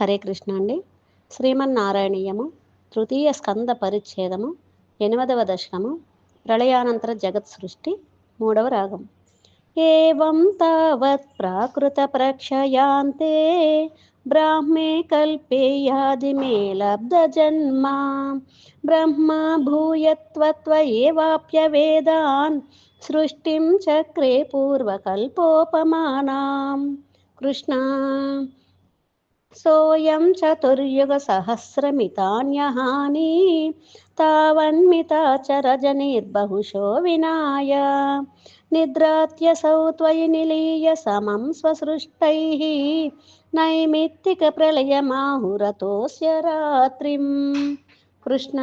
హరే కృష్ణ అండి. శ్రీమన్నారాయణీయము తృతీయ స్కంద పరిచ్ఛేదము ఎనిమిదవ దశకము ప్రళయానంతర జగత్ సృష్టి మూడవ రాగం. ఏం తావత్ ప్రాకృత ప్రక్షయాంతే బ్రాహ్మే కల్పేయాది మే లబ్ధ జన్మ. బ్రహ్మ భూయత్వత్వ ఏవాప్య సృష్టిం చక్రే పూర్వకల్పోపమానాం కృష్ణ सोऽयं चतुर्युगसहस्रमितान्यहानि तावन्मिताचरजनिर्बहुशो विनाय निद्रात्यसौ त्वयि निलीय समं स्वसृष्टैः नैमित्तिकप्रलयमाहुरतोऽस्य रात्रिं कृष्ण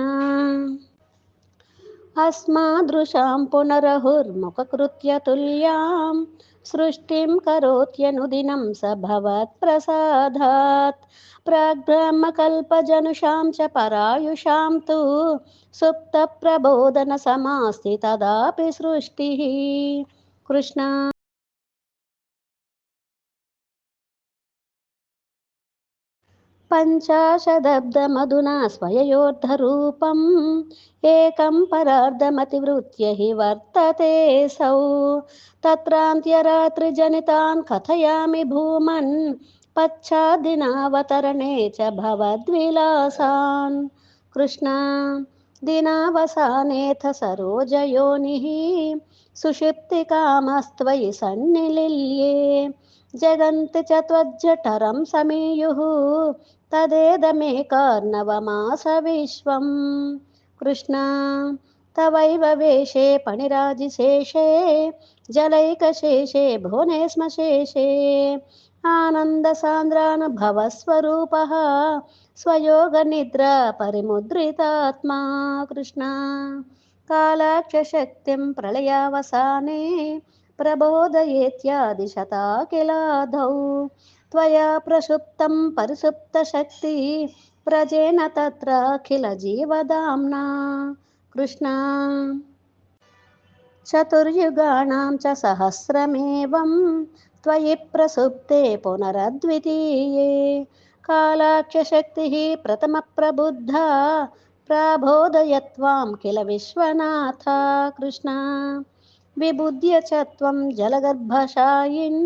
अस्मादृशां पुनरहुर्मुखकृत्य तुल्यां सृष्टिं करोत्यनुदिनं स भवत्प्रसादात् प्राग्ब्रह्मकल्पजनुषां च परायुषां तु सुप्तप्रबोधनसमास्ति तदापि सृष्टिः। कृष्ण। पञ्चाशदब्दमधुना स्वययोर्धरूपम् एकं परार्धमतिवृत्य हि वर्तते सौ। तत्रान्त्यरात्रिजनितान् कथयामि भूमन्, पश्चाद्दिनावतरणे च भवद्विलासान्। कृष्ण दिनावसानेऽथ सरोजयोनिः, सुषुप्तिकामस्त्वयि सन्निलिल्ये। जगन्ति च त्वज्जठरं समीयुः तदेदमेकार्णवमास विश्वं कृष्ण तवैव वेशे पणिराजिशेषे जलैकशेषे भुवने स्म शेषे आनन्दसान्द्रानुभवस्वरूपः स्वयोगनिद्रा परिमुद्रितात्मा कृष्ण कालाक्षशक्तिं प्रलयावसाने प्रबोधयेत्यादिशताकिलाधौ त्वया प्रसुप्तं परिसुप्तशक्ति व्रजेन तत्राखिलजीवदाम्ना कृष्ण चतुर्युगाणां च सहस्रमेवं त्वयि प्रसुप्ते पुनरद्वितीये कालाक्षशक्तिः प्रथमप्रबुद्धा प्राबोधयत्वां किल विश्वनाथ कृष्ण विबुध्य च त्वं जलगर्भशायिन्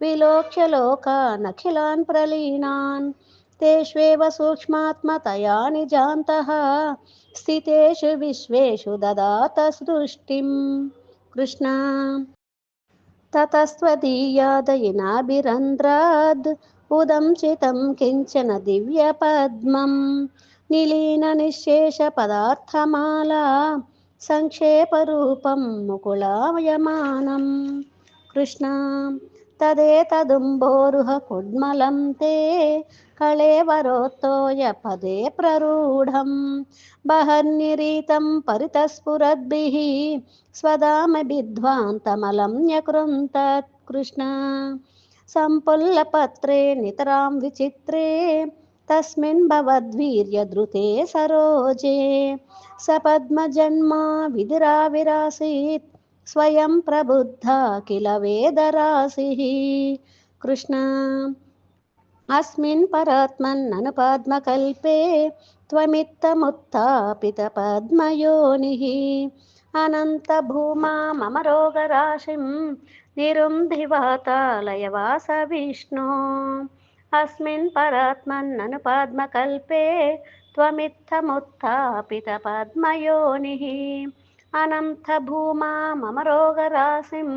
విలోక్ష్య లోకానఖిలాన్ ప్రలీనాన్ తేష్వేవ సూక్ష్మాత్మతయా నిజాంతః స్థితేషు విశ్వేషు దదాత సృష్టిం కృష్ణ తతస్త్వదీయాదయినాభిరంధ్రాద్ ఉదంచితం కించన దివ్యపద్మం నిలీననిశ్శేషపదార్థమాలా సంక్షేపరూపం ముకుళాయమానం కృష్ణ कृष्ण तदेतदुम्बोरुह कुड्मलं ते कळेवरोत्तोय पदे प्ररूढं बहर्निरीतं परितस्फुरद्भिः स्वदामभिध्वान्तमलं न्यकृन्तत् कृष्ण सम्पुल्लपत्रे नितरां विचित्रे तस्मिन् भवद्वीर्यधृते सरोजे सपद्मजन्मा विधिराविरासीत् स्वयं प्रबुद्धा किल वेदराशिः कृष्ण अस्मिन् परात्मन्ननुपद्मकल्पे त्वमित्तमुत्थापितपद्मयोनिः अनन्तभूमा मम रोगराशिं निरुन्धिवातालयवास विष्णो अस्मिन् परात्मन्ननुपद्मकल्पे त्वमित्थमुत्थापितपद्मयोनिः अनन्तभूमा मम रोगराशिं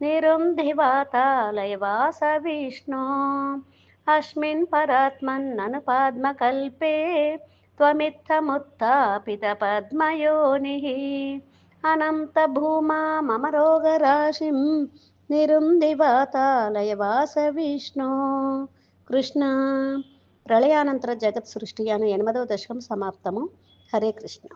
निरुन्धिवातालयवास विष्णो अस्मिन् परात्मन्ननुपद्मकल्पे त्वमित्थमुत्थापितपद्मयोनिः अनन्तभूमा मम रोगराशिं నిరుందివాతాలయవాస విష్ణు కృష్ణ ప్రళయానంతర జగత్ సృష్టి అనే ఎనిమిదవ దశకం సమాప్తము హరే కృష్ణ